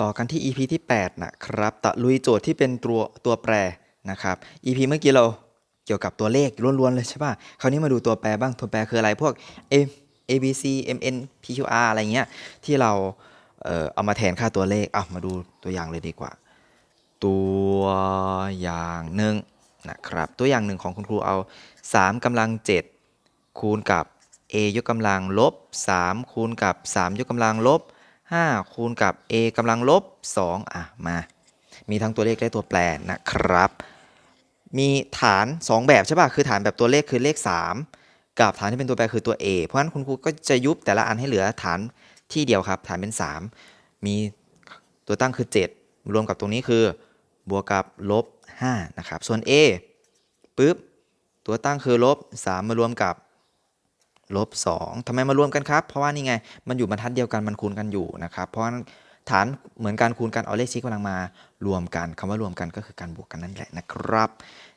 ต่อกันที่ EP ที่ 8 นะครับตะลุยโจทย์ที่เป็นตัวตัวแปรนะครับ EP เมื่อกี้เราเกี่ยวกับตัวเลขล้วนๆเลยใช่ป่ะ คราวนี้มาดูตัวแปรบ้าง ตัวแปรคืออะไร พวก A A B C M N P Q R อะไรเงี้ย ที่เราเอ่อเอามาแทนค่าตัวเลขอะมาดูตัวอย่างเลยดีกว่า ตัวอย่างหนึ่งนะครับ ตัวอย่างหนึ่งของคุณครูเอา 3กำลัง 7 คูณกับ a ยกกำลังลบ 3 คูณกับ 3 ยกกำลังลบ 5 คูณกับ a กำลังลบ 2 อะ มา มีทั้งตัวเลขและตัวแปรนะครับ มีฐาน 2 แบบใช่ป่ะ คือฐานแบบตัวเลขคือเลข 3 กับฐานที่เป็นตัวแปรคือตัว a เพราะฉะนั้นคุณครูก็จะยุบแต่ละอันให้เหลือฐานที่เดียวครับ ฐานเป็น 3 มีตัวตั้งคือ 7 รวมกับตรงนี้คือบวกกับลบ5นะครับ ส่วน a ปุ๊บ ตัวตั้งคือลบ 3 มารวมกับ ลบ2ทำไมมารวมกันครับ เพราะว่านี่ไง มันอยู่บรรทัดเดียวกัน มันคูณกันอยู่นะครับ เพราะนั้นฐานเหมือนการคูณกัน เอาเลขชี้กำลังมารวมกันคำว่ารวมกันก็คือการบวกกันนั่นแหละนะครับ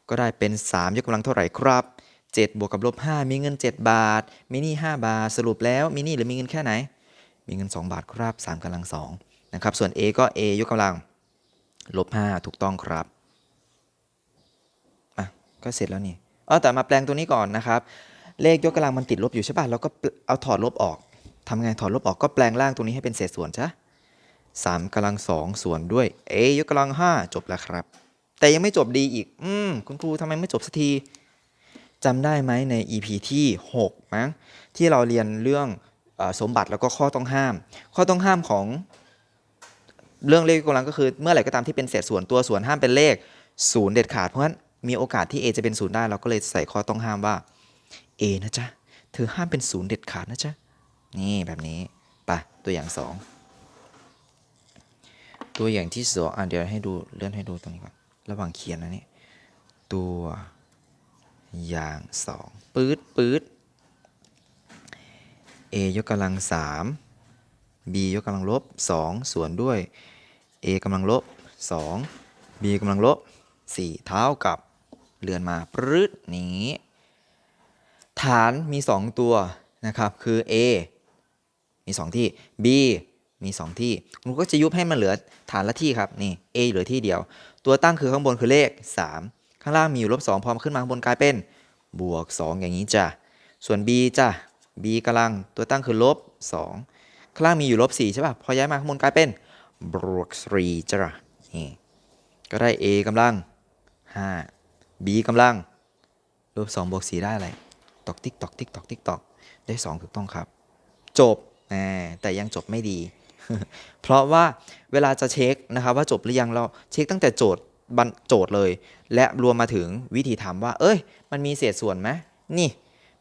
ก็ได้เป็น 3 ยกกำลังเท่าไหร่ครับ 7 บวกกับลบ 5 มีเงิน 7 บาท มินี่ 5 บาท สรุปแล้วมินี่หรือมีเงินแค่ไหน มีเงิน 2 บาทครับ 3กำลัง2นะครับ ส่วน a ก็ a ยกกำลังลบ 5 ถูกต้องครับ อะ ก็เสร็จแล้วนี่ เออแต่มาแปลงตัวนี้ก่อนนะครับ เลขยกกำลังมันติดลบอยู่ใช่ป่ะเราก็เอาถอดลบออกทำไงถอดลบออกก็แปลงร่างตรงนี้ให้เป็นเศษส่วนจ้ะสามกำลังสองส่วนด้วย a ยกกำลังห้าจบแล้วครับ แต่ยังไม่จบดีอีก อืมคุณครูทำไมไม่จบสักทีจำได้ไหมใน EP ที่ 6 มั้ง ที่เราเรียนเรื่องอสมบัติแล้วก็ข้อต้องห้าม ข้อต้องห้ามของเรื่องเลขยกกำลังก็คือ เมื่อไหร่ก็ตามที่เป็นเศษส่วนตัวส่วนห้ามเป็นเลขศูนย์เด็ดขาดเพราะฉะนั้นมีโอกาสที่ a จะเป็นศูนย์ได้เราก็เลยใส่ข้อต้องห้ามว่า a นะจ๊ะ เธอห้ามเป็นศูนย์เด็ดขาดนะจ๊ะ นี่แบบนี้ไปตัวอย่างสองตัวอย่างที่สองอะเดี๋ยวให้ดูเลื่อนให้ดูตรงนี้ก่อน ระหว่างเขียนนะนี่ตัวอย่างสองปื๊ดปื๊ด a ยกกำลังสาม b ยกกำลังลบสองส่วนด้วย a กำลังลบสอง b กำลังลบสี่เท่ากับเลื่อนมาปรื๊ดนี้ ฐานมี 2 ตัวนะครับ คือ A มี 2 ที่ B มี 2 ที่คุณก็จะยุบให้มันเหลือฐานละที่ครับนี่ A เหลือที่เดียว ตัวตั้งคือข้างบนคือเลข 3 ข้างล่างมีอยู่ลบ2พอมาขึ้นมาข้างบนกลายเป็นบวก 2 อย่างนี้จ้ะส่วน B จ้ะ B กำลังตัวตั้งคือลบ 2 ข้างล่างมีอยู่ลบ4ใช่ป่ะพอย้ายมาข้างบนกลายเป็นบวก3จ้ะนี่ก็ได้ A กำลัง 5 B กำลังลบ2บวก4ได้อะไร ตอกติ๊กตอกติ๊กตอกติ๊กตอกได้ 2 ถูกต้องครับ จบแต่ยังจบไม่ดี เพราะว่าเวลาจะเช็คนะครับว่าจบหรือยังเราเช็คตั้งแต่โจทย์บันโจทย์เลย และรวมมาถึงวิธีทำว่า เอ้ย มันมีเศษส่วนไหมนี่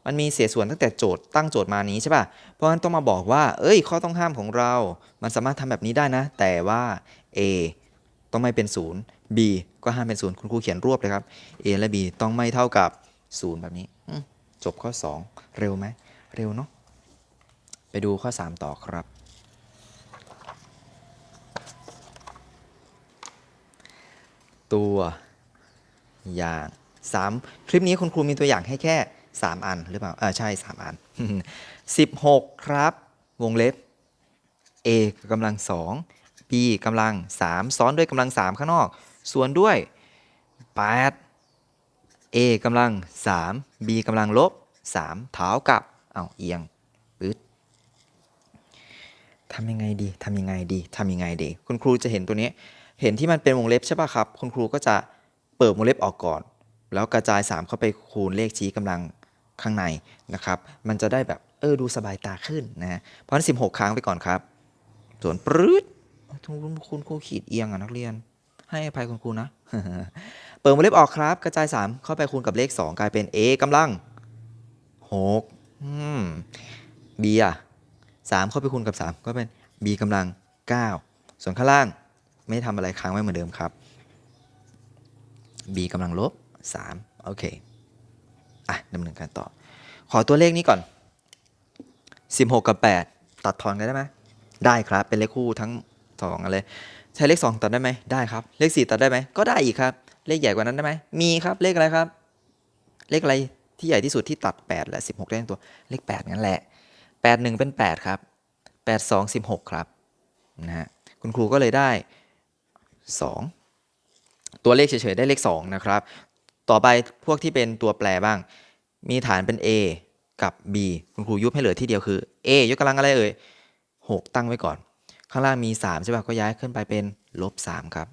มันมีเศษส่วนตั้งแต่โจทย์ตั้งโจทย์มานี้ใช่ป่ะเพราะฉะนั้นต้องมาบอกว่า เอ้ย ข้อต้องห้ามของเรา มันสามารถทำแบบนี้ได้นะ แต่ว่า A ต้องไม่เป็นศูนย์ B ก็ห้ามเป็นศูนย์คุณครูเขียนรวบเลยครับ A และ B ต้องไม่เท่ากับศูนย์แบบนี้ จบข้อ 2 เร็วไหม เร็วเนาะ ไปดูข้อ 3 ต่อครับ ตัวอย่าง 3 คลิปนี้คุณครูมีตัวอย่างให้แค่ 3 อันหรือเปล่า เออใช่ 3 อัน 16 ครับ วงเล็บ a กำลัง 2 b กำลัง 3 ซ้อนด้วยกำลัง 3 ข้างนอก ส่วนด้วย 8 a กำลัง 3 b กำลังลบ 3 เท้ากับ เอาเอียงปึ๊ดทำยังไงดีทำยังไงดีทำยังไงดี คุณครูจะเห็นตัวนี้ เห็นที่มันเป็นวงเล็บใช่ป่ะครับ คุณครูก็จะเปิดวงเล็บออกก่อน แล้วกระจาย 3 เข้าไปคูณเลขชี้กำลังข้างในนะครับ มันจะได้แบบเออดูสบายตาขึ้นนะเพราะนั้น16 ครั้งไปก่อนครับ ส่วนปรื๊ดทุกคุณครูขีดเอียงอะนักเรียน ให้อภัยคุณครูนะ เปิดวงเล็บออกครับ กระจาย 3 เข้าไปคูณกับเลข 2 กลายเป็น a กำลัง6อืม b อะ3เข้าไปคูณกับ 3 ก็เป็น b กำลัง 9 ส่วนข้างล่างไม่ทำอะไรค้างไว้เหมือนเดิมครับ b กำลังลบ 3 โอเค อะดำเนินการต่อ ขอตัวเลขนี้ก่อน 16 กับ 8 ตัดทอนกันได้ไหมได้ครับ เป็นเลขคู่ทั้งสองอันเลย ใช้เลข 2 ตัดได้ไหมได้ครับ เลข 4 ตัดได้ไหมก็ได้อีกครับ เลขใหญ่กว่านั้นได้ไหมมีครับ เลขอะไรครับ เลขอะไรที่ใหญ่ที่สุดที่ตัด 8 และ 16 ได้ทั้งตัว เลข 8 งั้นแหละ 8 1 เป็น 8 ครับ 8 2 16 ครับนะฮะคุณคุณครูก็เลยได้ 2 ตัวเลขเฉยๆได้เลข 2 นะครับ ต่อไปพวกที่เป็นตัวแปรบ้าง มีฐานเป็น a กับ b คุณครูยุบให้เหลือที่เดียวคือ a ยกกำลังอะไรเอ่ย6 ตั้งไว้ก่อน ข้างล่างมี 3 ใช่ป่ะก็ย้ายขึ้นไปเป็นลบ3ครับ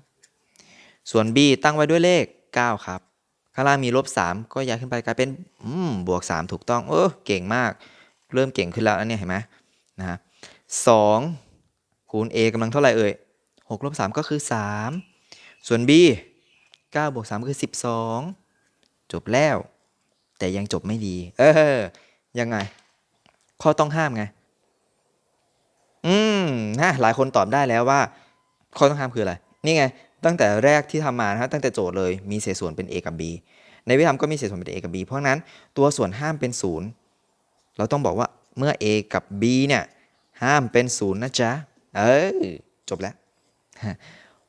ส่วน b ตั้งไว้ด้วยเลข 9 ครับ ข้างล่างมีลบ3ก็ย้ายขึ้นไปกลายเป็นบวก 3 ถูกต้อง เออเก่งมาก เริ่มเก่งขึ้นแล้วนะเนี่ยเห็นไหมนะฮะสองคูณ a กำลังเท่าไหร่เอ่ย6ลบ3ก็คือ 3 ส่วน b 9บวก3คือ 12 จบแล้ว แต่ยังจบไม่ดี เออยังไง ข้อต้องห้ามไง นะหลายคนตอบได้แล้วว่า ข้อต้องห้ามคืออะไร นี่ไง ตั้งแต่แรกที่ทำมานะฮะตั้งแต่โจทย์เลยมีเศษส่วนเป็น a กับ b ในวิธีทำก็มีเศษส่วนเป็น a กับ b เพราะนั้นตัวส่วนห้ามเป็นศูนย์เราต้องบอกว่าเมื่อ a กับ b เนี่ยห้ามเป็นศูนย์นะจ๊ะ เออจบแล้ว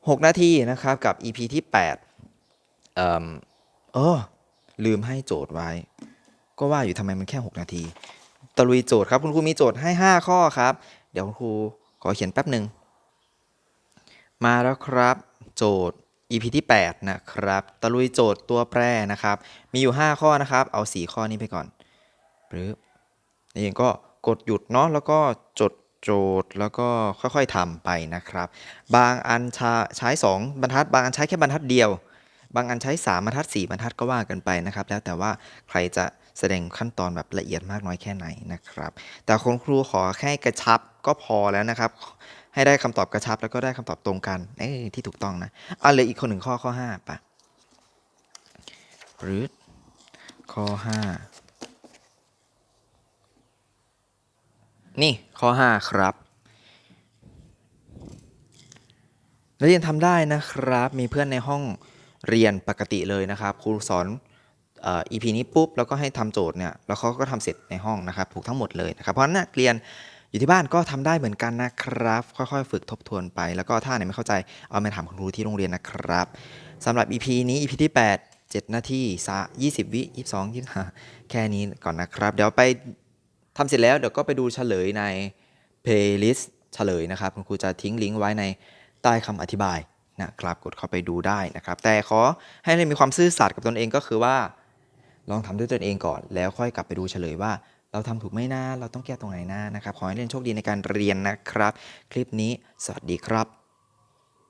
6 นาทีนะครับกับ EP ที่ 8 เอ่อเออลืมให้โจทย์ไว้ ก็ว่าอยู่ทำไมมันแค่ 6 นาที ตะลุยโจทย์ครับ คุณครูมีโจทย์ให้ 5 ข้อครับ เดี๋ยวคุณครู อเขียนแป๊บหนึ่ง มาแล้วครับโจทย์ EP ที่ 8 นะครับ ตะลุยโจทย์ตัวแปรนะครับ มีอยู่ 5 ข้อนะครับ เอา 4 ข้อนี้ไปก่อนหรือนี่เองก็กดหยุดเนาะแล้วก็จดโจทย์แล้วก็ค่อยๆทำไปนะครับ บางอันใช้ใช้2บรรทัด บางอันใช้แค่บรรทัดเดียว บางอันใช้ 3 บรรทัด 4 บรรทัดก็ว่ากันไปนะครับ แล้วแต่ว่าใครจะ แสดงขั้นตอนแบบละเอียดมากน้อยแค่ไหนนะครับ แต่คุณครูขอแค่กระชับก็พอแล้วนะครับ ให้ได้คำตอบกระชับแล้วก็ได้คำตอบตรงกันที่ถูกต้องนะอะเลืออีกคนหนึ่งข้อข้อ5ปะหรือข้อ5นี่ข้อ5ครับนักเรียนทำได้นะครับ มีเพื่อนในห้องเรียนปกติเลยนะครับ ครูสอน อ่อ EP นี้ปุ๊บแล้วก็ให้ทำโจทย์เนี่ยแล้วเขาก็ทำเสร็จในห้องนะครับถูกทั้งหมดเลยนะครับเพราะนั้นนักเรียนอยู่ที่บ้านก็ทำได้เหมือนกันนะครับ ค่อยๆ ฝึกทบทวนไป แล้วก็ถ้าไหนไม่เข้าใจเอามาถามคุณครูที่โรงเรียนนะครับสำหรับ EP นี้ EP ที่ 8 7 นาทีสะ20 วิ 22 25 แค่นี้ก่อนนะครับ เดี๋ยวไปทำเสร็จแล้วเดี๋ยวก็ไปดูเฉลยใน playlist เฉลยนะครับ คุณครูจะทิ้งลิงก์ไว้ในใต้คำอธิบายนะครับกดเข้าไปดูได้นะครับ แต่ขอให้ได้มีความซื่อสัตย์กับตนเองก็คือว่า ลองทำด้วยตนเองก่อน แล้วค่อยกลับไปดูเฉลยว่า เราทำถูกไหมนะเราต้องแก้ตรงไหนนะนะครับขอให้เรียนโชคดีในการเรียนนะครับ คลิปนี้สวัสดีครับ